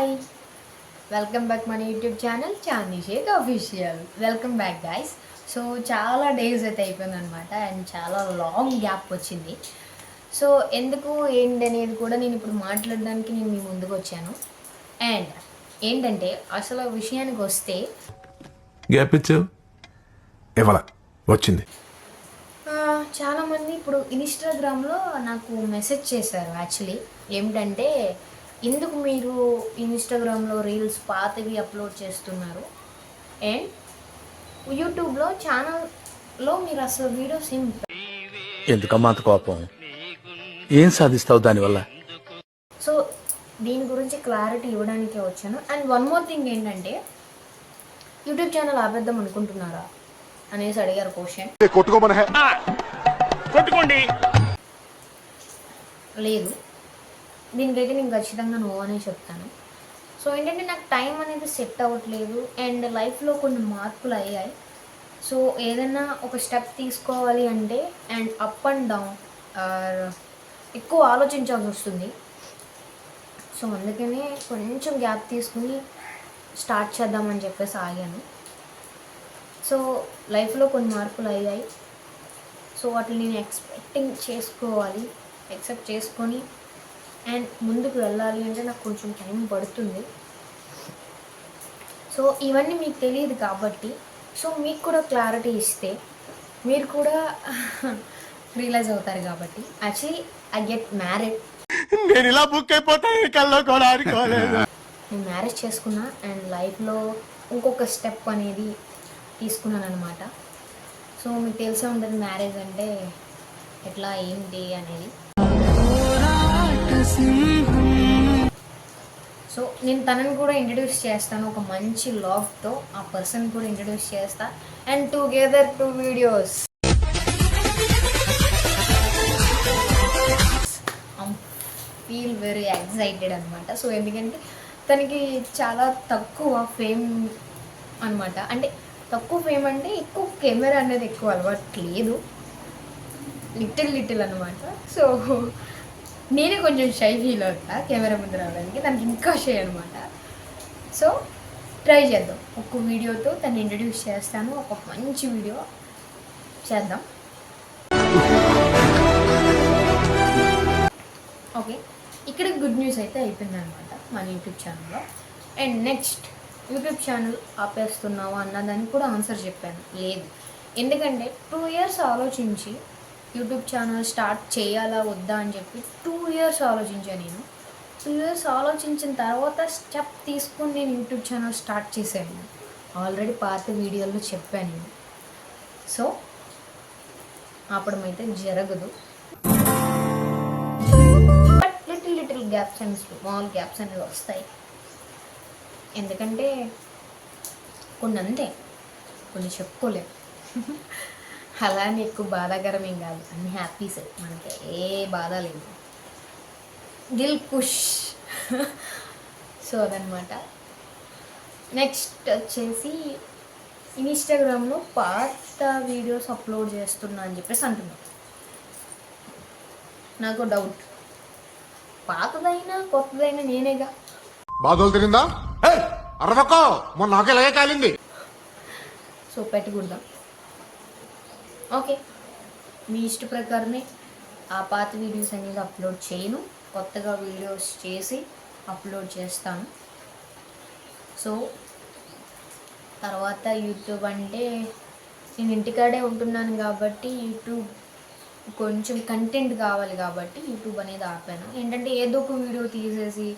Hi welcome back మన YouTube channel Chandi Sheikh official welcome back guys so చాలా days అయితే అయిపోయింది అనమాట అండ్ చాలా లాంగ్ గ్యాప్ వచ్చింది. సో ఎందుకు ఏంటి అనేది కూడా నేను ఇప్పుడు మాట్లాడడానికి నేను మీ ముందుకు వచ్చాను. అండ్ ఏంటంటే అసలు విషయానికి వస్తే గ్యాప్ ఇచ్చావు? ఇవ్వాల వచ్చింది. చాలామంది ఇప్పుడు ఇన్స్టాగ్రామ్లో నాకు మెసేజ్ చేశారు యాక్చువల్లీ ఏమిటంటే ఎందుకు మీరు ఇన్స్టాగ్రామ్లో రీల్స్ పాతవి అప్లోడ్ చేస్తున్నారు? అండ్ యూట్యూబ్లో ఛానల్లో మీరు అసలు వీడియోస్ ఏం ఎందుకమ్మా అంత కోపం? ఏం సాధిస్తావు దానివల్ల? సో దీని గురించి క్లారిటీ ఇవ్వడానికే వచ్చాను. అండ్ వన్ మోర్ థింగ్ ఏంటంటే యూట్యూబ్ ఛానల్ ఆపేద్దాం అనుకుంటున్నారా? అనేసి అడిగారు క్వశ్చన్ కొట్టుకోమన. కొట్టుకోండి. లేదు. దీనికైతే నేను ఖచ్చితంగా నో అనే చెప్తాను. సో ఏంటంటే నాకు టైం అనేది సెట్ అవ్వట్లేదు అండ్ లైఫ్లో కొన్ని మార్పులు అయ్యాయి. సో ఏదైనా ఒక స్టెప్ తీసుకోవాలి అంటే అండ్ అప్ అండ్ డౌన్ ఎక్కువ ఆలోచించాల్సి వస్తుంది. సో అందుకనే కొంచెం గ్యాప్ తీసుకుని స్టార్ట్ చేద్దామని చెప్పేసి ఆగాను. సో లైఫ్లో కొన్ని మార్పులు అయ్యాయి. సో వాటిని నేను ఎక్స్పెక్టింగ్ చేసుకోవాలి. ఎక్సెప్ట్ చేసుకొని అండ్ ముందుకు వెళ్ళాలి అంటే నాకు కొంచెం టైం పడుతుంది. సో ఇవన్నీ మీకు తెలియదు కాబట్టి సో మీకు కూడా క్లారిటీ ఇస్తే మీరు కూడా రియలైజ్ అవుతారు కాబట్టి. యాక్చువల్లీ ఐ గెట్ మ్యారీడ్ నేను ఇలా బుక్ అయిపోతాను కల్లో కూడా ఆడుకోలేదు. నేను మ్యారేజ్ చేసుకున్నా అండ్ లైఫ్లో ఇంకొక స్టెప్ అనేది తీసుకున్నాను అనమాట సో మీకు తెలిసే ఉంటుంది మ్యారేజ్ అంటే ఎట్లా ఏంటి అనేది. సో నేను తనని కూడా ఇంట్రడ్యూస్ చేస్తాను ఒక మంచి లాఫ్తో ఆ పర్సన్ కూడా ఇంట్రడ్యూస్ చేస్తా. And together two videos feel very excited అనమాట సో ఎందుకంటే తనకి చాలా తక్కువ ఫేమ్ అనమాట అంటే తక్కువ ఫేమ్ అంటే ఎక్కువ కెమెరా అనేది ఎక్కువ అలవాటు లేదు. లిటిల్ లిటిల్ అనమాట సో నేనే కొంచెం షై ఫీల్ అవుతా కెమెరా ముందు రావడానికి. తనకి ఇంకా షై అనమాట సో ట్రై చేద్దాం. ఒక్క వీడియోతో తను ఇంట్రడ్యూస్ చేస్తాను. ఒక మంచి వీడియో చేద్దాం. ఓకే ఇక్కడ గుడ్ న్యూస్ అయితే అయిపోయింది అనమాట మన యూట్యూబ్ ఛానల్లో అండ్ నెక్స్ట్ యూట్యూబ్ ఛానల్ ఆపేస్తున్నావా అన్నదానికి కూడా ఆన్సర్ చెప్పాను. లేదు. ఎందుకంటే టూ ఇయర్స్ ఆలోచించి యూట్యూబ్ ఛానల్ స్టార్ట్ చేయాలా వద్దా అని చెప్పి టూ ఇయర్స్ ఆలోచించాను నేను. టూ ఇయర్స్ ఆలోచించిన తర్వాత స్టెప్ తీసుకుని నేను యూట్యూబ్ ఛానల్ స్టార్ట్ చేశాను. ఆల్రెడీ పాత వీడియోల్లో చెప్పాను నేను. సో ఆపడం అయితే జరగదు. But little little gaps and small gaps అనేవి వస్తాయి. ఎందుకంటే కొన్ని అంతే కొన్ని చెప్పుకోలేం. అలా అని ఎక్కువ బాధాకరం ఏం కాదు. అన్ని హ్యాపీస్ మనకి ఏ బాధ లేదు. దిల్ కుష్ సో అదనమాట నెక్స్ట్ వచ్చేసి ఇన్స్టాగ్రామ్లో పాత వీడియోస్ అప్లోడ్ చేస్తున్నా అని చెప్పేసి అంటున్నాను నాకు డౌట్ పాతదైనా కొత్తదైనా నేనేగా. బాధలు తిరిందా? అరవకో! మొన్న నాకు కాలింది. So పెట్టకూడదాం okay. మీ ఇష్ట ప్రకారమే ఆ పాత వీడియోస్ అనేది అప్లోడ్ చేయను. కొత్తగా వీడియోస్ చేసి అప్లోడ్ చేస్తాను. సో తర్వాత యూట్యూబ్ అంటే నేను ఇంటికాడే ఉంటున్నాను కాబట్టి యూట్యూబ్ కొంచెం కంటెంట్ కావాలి కాబట్టి యూట్యూబ్ అనేది ఆపాను. ఏంటంటే ఏదో ఒక వీడియో తీసేసి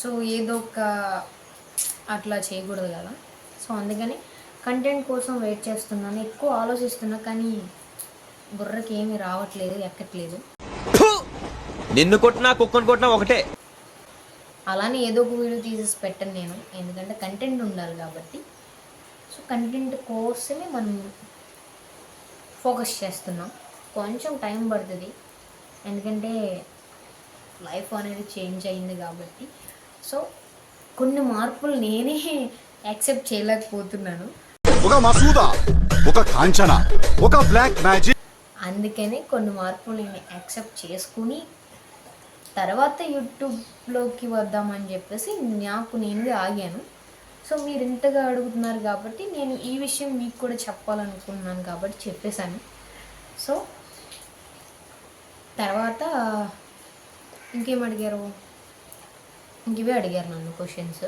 సో ఏదో ఒక అట్లా చేయకూడదు కదా. సో అందుకని కంటెంట్ కోసం వెయిట్ చేస్తున్నాను. ఎక్కువ ఆలోచిస్తున్నా కానీ బుర్రకి ఏమీ రావట్లేదు ఎక్కట్లేదు. నిన్ను కొట్టినా కుక్కను కొట్టినా ఒకటే. అలానే ఏదో ఒక వీడియో తీసేసి పెట్టను నేను. ఎందుకంటే కంటెంట్ ఉండాలి కాబట్టి. సో కంటెంట్ కోసమే మనం ఫోకస్ చేస్తున్నాం. కొంచెం టైం పడుతుంది. ఎందుకంటే లైఫ్ అనేది చేంజ్ అయింది కాబట్టి. సో కొన్ని మార్పులు నేనే యాక్సెప్ట్ చేయలేకపోతున్నాను. ఒక మసూదా ఒక కాంచన ఒక బ్లాక్ మ్యాజిక్ అందుకనే కొన్ని మార్పులు నేను యాక్సెప్ట్ చేసుకుని తర్వాత యూట్యూబ్లోకి వద్దామని చెప్పేసి నాకు నేను ఆగాను. సో మీరు ఇంతగా అడుగుతున్నారు కాబట్టి నేను ఈ విషయం మీకు కూడా చెప్పాలనుకున్నాను కాబట్టి చెప్పేశాను. సో తర్వాత ఇంకేం అడిగారు? ఇంక ఇవే అడిగారు నన్ను క్వశ్చన్స్.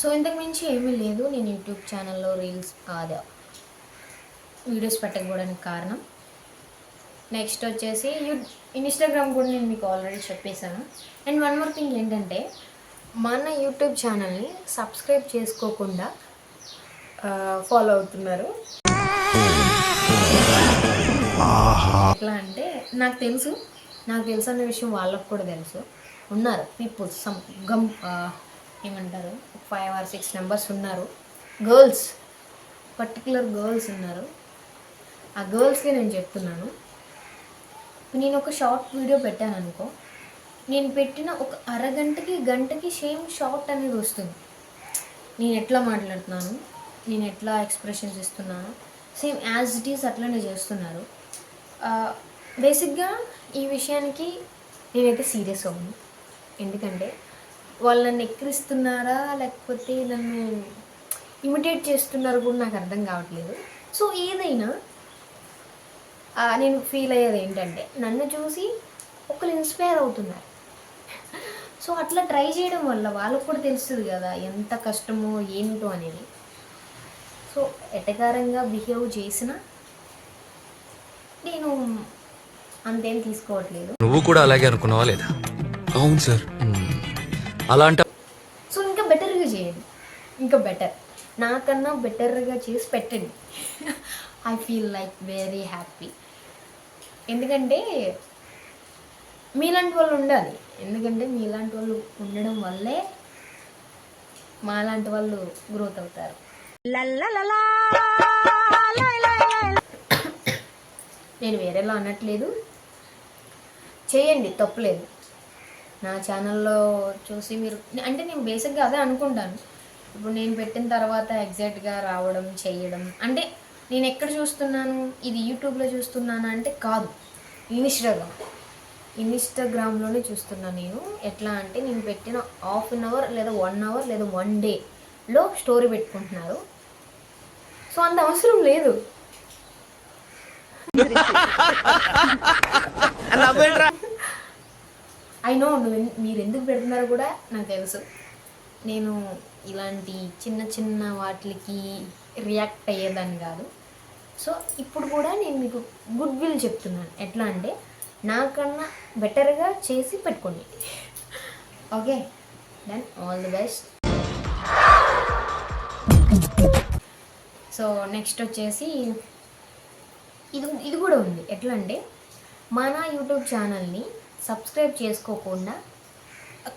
సో ఇంతకు మించి ఏమీ లేదు. నేను యూట్యూబ్ ఛానల్లో రీల్స్ అదే వీడియోస్ పెట్టకపోవడానికి కారణం. నెక్స్ట్ వచ్చేసి యూ ఇన్స్టాగ్రామ్ కూడా నేను మీకు ఆల్రెడీ చెప్పేశాను. అండ్ వన్ మోర్ థింగ్ ఏంటంటే మన యూట్యూబ్ ఛానల్ని సబ్స్క్రైబ్ చేసుకోకుండా ఫాలో అవుతున్నారు. ఎట్లా అంటే నాకు తెలుసు నాకు తెలుసు అన్న విషయం వాళ్ళకు కూడా తెలుసు. ఉన్నారు పీపుల్ సమ్ గమ్ ఏమంటారు ఫైవ్ ఆర్ సిక్స్ మెంబర్స్ ఉన్నారు. గర్ల్స్ పర్టికులర్ గర్ల్స్ ఉన్నారు. ఆ గర్ల్స్కి నేను చెప్తున్నాను. నేను ఒక షార్ట్ వీడియో పెట్టాను అనుకో నేను పెట్టిన ఒక అరగంటకి గంటకి సేమ్ షార్ట్ అనేది వస్తుంది. నేను ఎట్లా మాట్లాడుతున్నాను నేను ఎట్లా ఎక్స్ప్రెషన్స్ ఇస్తున్నాను సేమ్ యాజ్ ఇట్ ఈస్ అట్లనే చేస్తున్నారు. బేసిక్గా ఈ విషయానికి నేనైతే సీరియస్ అవ్వను ఎందుకంటే వాళ్ళు నన్ను ఎక్కిరిస్తున్నారా లేకపోతే నన్ను ఇమిటేట్ చేస్తున్నారు కూడా నాకు అర్థం కావట్లేదు. సో ఏదైనా నేను ఫీల్ అయ్యేది ఏంటంటే నన్ను చూసి ఒకరు ఇన్స్పైర్ అవుతున్నారు. సో అట్లా ట్రై చేయడం వల్ల వాళ్ళకు కూడా తెలుస్తుంది కదా ఎంత కష్టమో ఏంటో అనేది. సో ఎటకారంగా బిహేవ్ చేసిన నేను అంతేం తీసుకోవట్లేదు. నువ్వు కూడా అలాగే అనుకున్నావా లేదా? అవును సార్. అలా అంట సో ఇంకా బెటర్గా చేయండి. ఇంకా బెటర్ నాకన్నా బెటర్గా చేసి పెట్టండి. I feel like very happy ఎందుకంటే మీలాంటి వాళ్ళు ఉండాలి. ఎందుకంటే మీలాంటి వాళ్ళు ఉండడం వల్లే మాలాంటి వాళ్ళు గ్రోత్ అవుతారు. నేను వేరేలా అనట్లేదు. చేయండి తప్పులేదు. నా ఛానల్లో చూసి మీరు అంటే నేను బేసిక్గా అదే అనుకుంటాను. ఇప్పుడు నేను పెట్టిన తర్వాత ఎగ్జాక్ట్గా రావడం చేయడం అంటే నేను ఎక్కడ చూస్తున్నాను? ఇది యూట్యూబ్లో చూస్తున్నాను అంటే కాదు. ఇన్స్టాగ్రామ్. ఇన్స్టాగ్రామ్లోనే చూస్తున్నాను నేను. ఎట్లా అంటే నేను పెట్టిన హాఫ్ అన్ అవర్ లేదా వన్ అవర్ లేదా వన్ డేలో స్టోరీ పెట్టుకుంటున్నారు. సో అంత అవసరం లేదు. ఐ నో మీరు ఎందుకు పెడుతున్నారో కూడా నాకు తెలుసు. నేను ఇలాంటి చిన్న చిన్న వాటికి రియాక్ట్ అయ్యేదాన్ని కాదు. సో ఇప్పుడు కూడా నేను మీకు గుడ్ విల్ చెప్తున్నాను. ఎట్లా అంటే నాకన్నా బెటర్గా చేసి పెట్టుకోండి. Okay then all the best so next వచ్చేసి ఇది ఇది కూడా ఉంది. ఎట్లా అంటే మన యూట్యూబ్ ఛానల్ని సబ్స్క్రైబ్ చేసుకోకుండా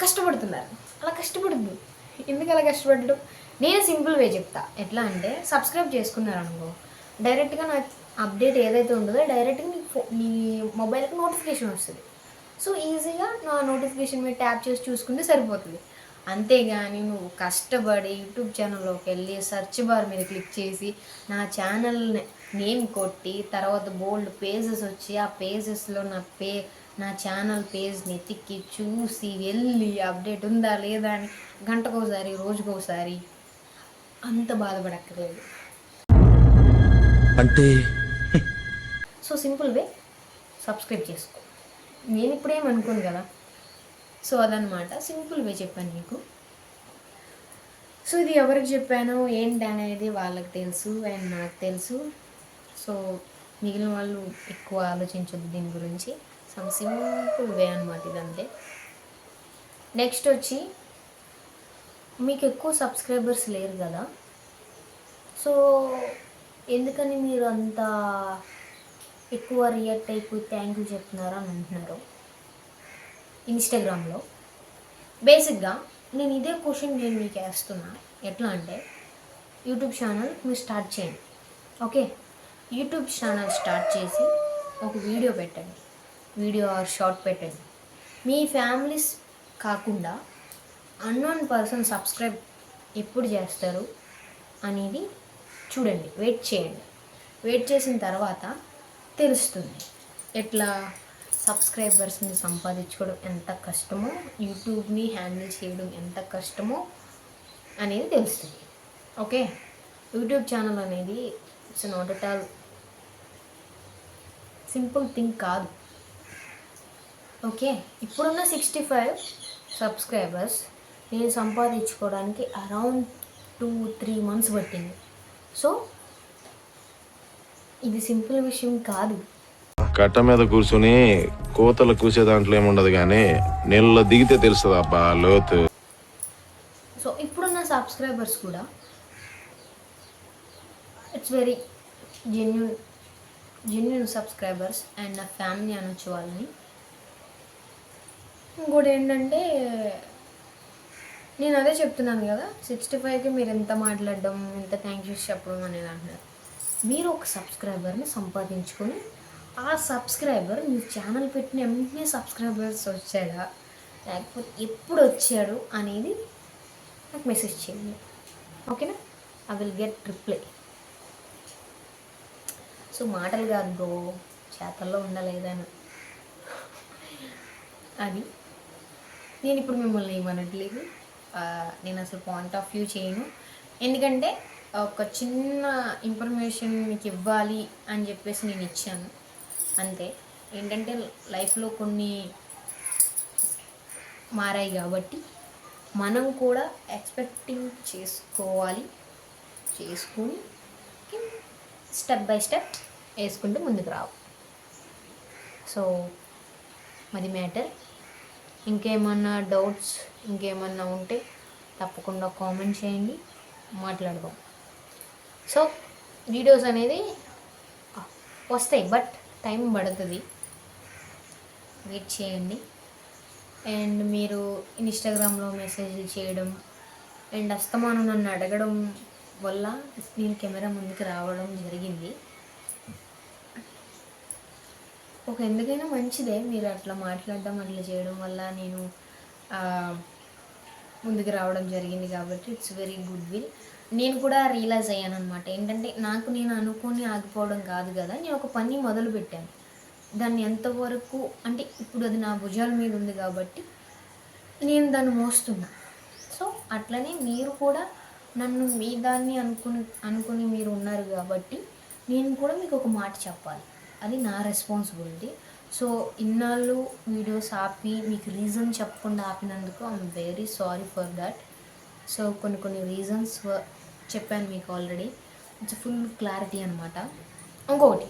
కష్టపడుతున్నారు. అలా కష్టపడద్దు. ఎందుకు అలా కష్టపడడం? నేను సింపుల్ వే చెప్తా. ఎట్లా అంటే సబ్స్క్రైబ్ చేసుకున్నారు అనుకో డైరెక్ట్గా నా అప్డేట్ ఏదైతే ఉంటుందో డైరెక్ట్గా నీ ఫో నీ మొబైల్కి నోటిఫికేషన్ వస్తుంది. సో ఈజీగా నా నోటిఫికేషన్ మీద ట్యాప్ చేసి చూసుకుంటే సరిపోతుంది. అంతేగాని నువ్వు కష్టపడి యూట్యూబ్ ఛానల్లోకి వెళ్ళి సెర్చ్ బార్ మీద క్లిక్ చేసి నా ఛానల్ నేమ్ కొట్టి తర్వాత బోల్డ్ పేజెస్ వచ్చి ఆ పేజెస్లో నా పే నా ఛానల్ పేజ్ని ఎతికి చూసి వెళ్ళి అప్డేట్ ఉందా లేదా అని గంటకోసారి రోజుకోసారి అంత బాధపడక్కర్లేదు. అంటే? సో సింపుల్ వే సబ్స్క్రైబ్ చేసుకో. నేను ఇప్పుడేం అనుకోను కదా? సో అదనమాట సింపుల్ వే చెప్పాను మీకు. సో ఇది ఎవరికి చెప్పాను? ఏంటి అనేది వాళ్ళకి తెలుసు అండ్ నాకు తెలుసు. సో మిగిలిన వాళ్ళు ఎక్కువ ఆలోచించొద్దు దీని గురించి. సమ్ సింపుల్ వే అనమాట ఇదంతే. నెక్స్ట్ వచ్చి మీకు ఎక్కువ సబ్స్క్రైబర్స్ లేరు కదా? సో ఎందుకని మీరు అంత ఎక్కువ రియాక్ట్ అయిపోయి థ్యాంక్ యూ చెప్తున్నారు అని అంటున్నారు? ఇన్స్టాగ్రామ్లో బేసిక్గా నేను ఇదే క్వశ్చన్ నేను మీకు వేస్తున్నా. ఎట్లా అంటే యూట్యూబ్ ఛానల్ మీరు స్టార్ట్ చేయండి. ఓకే యూట్యూబ్ ఛానల్ స్టార్ట్ చేసి ఒక వీడియో పెట్టండి. వీడియో ఆర్ షార్ట్ పెట్టండి. మీ ఫ్యామిలీస్ కాకుండా అన్నోన్ పర్సన్ సబ్స్క్రైబ్ ఎప్పుడు చేస్తారు అనేది చూడండి వెయిట్ చేయండి. వెయిట్ చేసిన తర్వాత తెలుస్తుంది. ఎట్లా? సబ్స్క్రైబర్స్ని సంపాదించుకోవడం ఎంత కష్టమో యూట్యూబ్ని హ్యాండిల్ చేయడం ఎంత కష్టమో అనేది తెలుస్తుంది. ఓకే? యూట్యూబ్ ఛానల్ అనేది it's not at all simple thing కాదు. ఓకే? ఇప్పుడున్న సిక్స్టీ ఫైవ్ సబ్స్క్రైబర్స్ నేను సంపాదించుకోవడానికి అరౌండ్ టూ త్రీ మంత్స్ పట్టింది. సో ఇది సింపుల్ విషయం కాదు. కట్ట మీద కూర్చుని కోతలు కూసే దాంట్లో ఏముండదు కానీ నీళ్ళలో దిగితే తెలుస్తుంది అబ్బా లోతు. సో ఇప్పుడున్న సబ్స్క్రైబర్స్ కూడా it's very genuine genuine subscribers and నా ఫ్యామిలీ అనొచ్చు వాళ్ళని. ఇంకోటి ఏంటంటే నేను అదే చెప్తున్నాను కదా సిక్స్టీ ఫైవ్కి మీరు ఎంత మాట్లాడడం ఎంత థ్యాంక్ యూస్ చెప్పడం అనేది అంటున్నారు. మీరు ఒక సబ్స్క్రైబర్ని సంపాదించుకొని ఆ సబ్స్క్రైబర్ మీ ఛానల్ పెట్టిన వెంటనే సబ్స్క్రైబర్స్ వచ్చాడా లేకపోతే ఎప్పుడు వచ్చాడు అనేది నాకు మెసేజ్ చేయండి. ఓకేనా? I will get reply so మాటలు కాదు బ్రో చేతల్లో ఉండలేదని. అది నేను ఇప్పుడు మిమ్మల్ని ఏమనట్లేదు. నేను అసలు పాయింట్ ఆఫ్ వ్యూ చేయను. ఎందుకంటే ఒక చిన్న ఇన్ఫర్మేషన్ మీకు ఇవ్వాలి అని చెప్పేసి నేను ఇచ్చాను. అంతే. ఏంటంటే లైఫ్లో కొన్ని మారాయి కాబట్టి మనం కూడా ఎక్స్పెక్టింగ్ చేసుకోవాలి. చేసుకుని స్టెప్ బై స్టెప్ వేసుకుంటూ ముందుకు రావు. సో అది మ్యాటర్ ఇంకేమన్నా డౌట్స్ ఇంకేమన్నా ఉంటే తప్పకుండా కామెంట్ చేయండి. మాట్లాడదాం. సో వీడియోస్ అనేది వస్తాయి బట్ టైం పడుతుంది. వెయిట్ చేయండి. అండ్ మీరు ఇన్స్టాగ్రామ్లో మెసేజ్లు చేయడం అండ్ అస్తమానం నన్ను అడగడం వల్ల నేను కెమెరా ముందుకు రావడం జరిగింది. ఒక ఎందుకైనా మంచిదే మీరు అట్లా మాట్లాడడం అట్లా చేయడం వల్ల నేను ముందుకు రావడం జరిగింది కాబట్టి ఇట్స్ వెరీ గుడ్ విల్ నేను కూడా రియలైజ్ అయ్యాను అనమాట ఏంటంటే నాకు నేను అనుకొని ఆగిపోవడం కాదు కదా నేను ఒక పని మొదలు పెట్టాను దాన్ని ఎంతవరకు అంటే ఇప్పుడు అది నా భుజాల మీద ఉంది కాబట్టి నేను దాన్ని మోస్తున్నా. సో అట్లనే మీరు కూడా నన్ను మీ దాన్ని అనుకుని అనుకుని మీరు ఉన్నారు కాబట్టి నేను కూడా మీకు ఒక మాట చెప్పాలి. అది నా రెస్పాన్సిబిలిటీ. సో ఇన్నాళ్ళు వీడియోస్ ఆపి మీకు రీజన్ చెప్పకుండా ఆపినందుకు I'm very sorry for that. So కొన్ని కొన్ని రీజన్స్ చెప్పాను మీకు ఆల్రెడీ. ఇట్స్ ఫుల్ క్లారిటీ అనమాట ఇంకొకటి.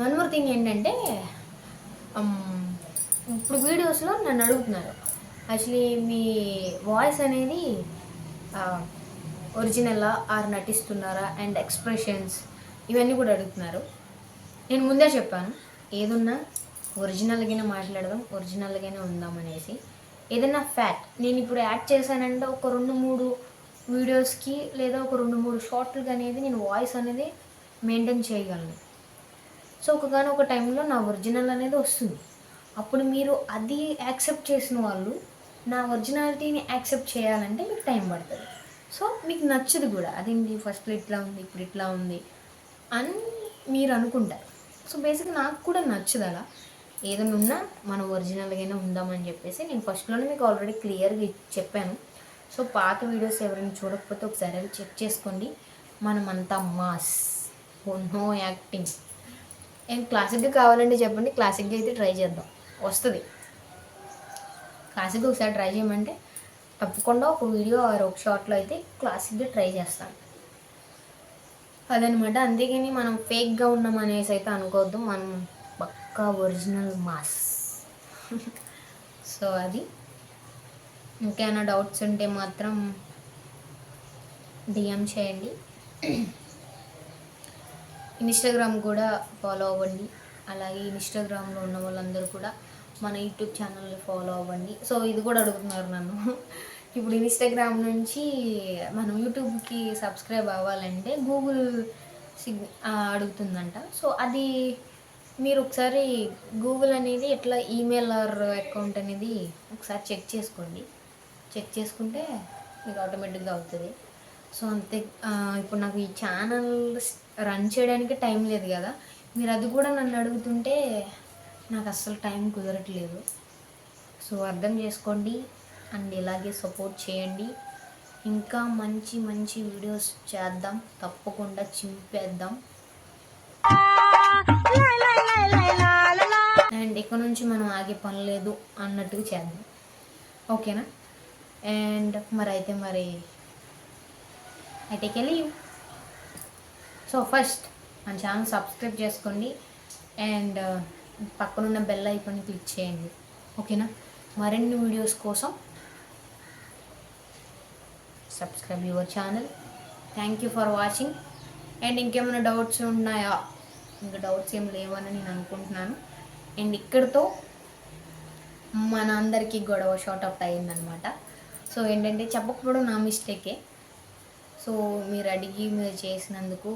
వన్ మోర్ థింగ్ ఏంటంటే ఇప్పుడు వీడియోస్లో నన్ను అడుగుతున్నారు. యాక్చువల్లీ మీ వాయిస్ అనేది ఒరిజినల్లా ఆర్ నటిస్తున్నారా అండ్ ఎక్స్ప్రెషన్స్ ఇవన్నీ కూడా అడుగుతున్నారు. నేను ముందే చెప్పాను ఏదున్నా ఒరిజినల్గానే మాట్లాడదాం ఒరిజినల్గానే ఉందాం అనేసి ఏదైనా ఫ్యాట్ నేను ఇప్పుడు యాడ్ చేశానంటే ఒక రెండు మూడు వీడియోస్కి లేదా ఒక రెండు మూడు షార్ట్లకి అనేది నేను వాయిస్ అనేది మెయింటైన్ చేయగలను. సో ఒకగానో ఒక టైంలో నా ఒరిజినల్ అనేది వస్తుంది. అప్పుడు మీరు అది యాక్సెప్ట్ చేసిన వాళ్ళు నా ఒరిజినాలిటీని యాక్సెప్ట్ చేయాలంటే మీకు టైం పడుతుంది. సో మీకు నచ్చదు కూడా అదేంటి ఫస్ట్లో ఇట్లా ఉంది ఇప్పుడు ఇట్లా ఉంది అని మీరు అనుకుంటారు. సో బేసిక్ నాకు కూడా నచ్చదు అలా. ఏదైనా ఉన్నా మనం ఒరిజినల్గానే ఉందామని చెప్పేసి నేను ఫస్ట్లోనే మీకు ఆల్రెడీ క్లియర్గా చెప్పాను. సో పాత వీడియోస్ ఎవరైనా చూడకపోతే ఒకసారి అవి చెక్ చేసుకోండి. మనం అంతా మాస్ oh, నో యాక్టింగ్ ఏం క్లాసిక్గా కావాలంటే చెప్పండి. క్లాసిక్గా అయితే ట్రై చేద్దాం. వస్తుంది. క్లాసిక్గా ఒకసారి ట్రై చేయమంటే తప్పకుండా ఒక వీడియో ఒక షార్ట్లో అయితే క్లాసిక్గా ట్రై చేస్తాను. అదనమాట. అందుకని మనం ఫేక్గా ఉన్నాం అనేసి అయితే అనుకోవద్దు. మనం పక్కా ఒరిజినల్ మాస్. సో అది. ఇంకేమైనా డౌట్స్ ఉంటే మాత్రం డిఎం చేయండి. ఇన్స్టాగ్రామ్ కూడా ఫాలో అవ్వండి. అలాగే ఇన్స్టాగ్రామ్లో ఉన్న వాళ్ళందరూ కూడా మన యూట్యూబ్ ఛానల్ని ఫాలో అవ్వండి. సో ఇది కూడా అడుగుతున్నారు నన్ను. ఇప్పుడు ఇన్స్టాగ్రామ్ నుంచి మనం యూట్యూబ్కి సబ్స్క్రైబ్ అవ్వాలంటే గూగుల్ సిగ్ అడుగుతుందంట. సో అది మీరు ఒకసారి గూగుల్ అనేది ఎట్లా ఈమెయిల్ ఆర్ అకౌంట్ అనేది ఒకసారి చెక్ చేసుకోండి. చెక్ చేసుకుంటే మీకు ఆటోమేటిక్గా అవుతుంది. సో అంతే ఇప్పుడు నాకు ఈ ఛానల్ రన్ చేయడానికి టైం లేదు కదా. మీరు అది కూడా నన్ను అడుగుతుంటే నాకు అస్సలు టైం కుదరట్లేదు. సో అర్థం చేసుకోండి. అండ్ ఇలాగే సపోర్ట్ చేయండి. ఇంకా మంచి మంచి వీడియోస్ చేద్దాం. తప్పకుండా చింపేద్దాం. అండ్ ఇక్కడ నుంచి మనం ఆగే పని లేదు అన్నట్టుగా చేద్దాం. ఓకేనా? అండ్ మరి అయితే మరి అయితే వెళ్ళి సో ఫస్ట్ మన ఛానల్ సబ్స్క్రైబ్ చేసుకోండి. అండ్ పక్కనున్న బెల్ ఐకాన్ని క్లిక్ చేయండి. ఓకేనా? మరిన్ని వీడియోస్ కోసం subscribe your channel thank you for watching and ఇంకేమైనా డౌట్స్ ఉన్నాయా? ఇంకా డౌట్స్ ఏం లేవని నేను అనుకుంటున్నాను. అండ్ ఇక్కడితో మన అందరికీ గొడవ షార్ట్ అవుట్ అయిందనమాట సో ఏంటంటే చెప్పకపోవడం నా మిస్టేకే సో మీరు అడిగి మీరు చేసినందుకు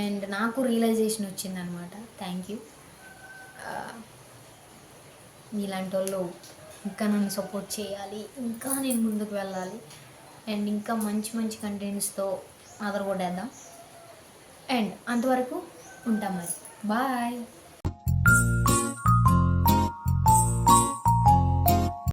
అండ్ నాకు రియలైజేషన్ వచ్చిందనమాట థ్యాంక్ యూ మీలాంటి వాళ్ళు ఇంకా నన్ను సపోర్ట్ చేయాలి ఇంకా నేను ముందుకు వెళ్ళాలి. అండ్ ఇంకా మంచి మంచి కంటెంట్స్తో ఆదరగొడేద్దాం అండ్ అంతవరకు ఉంటాం మరి. బాయ్.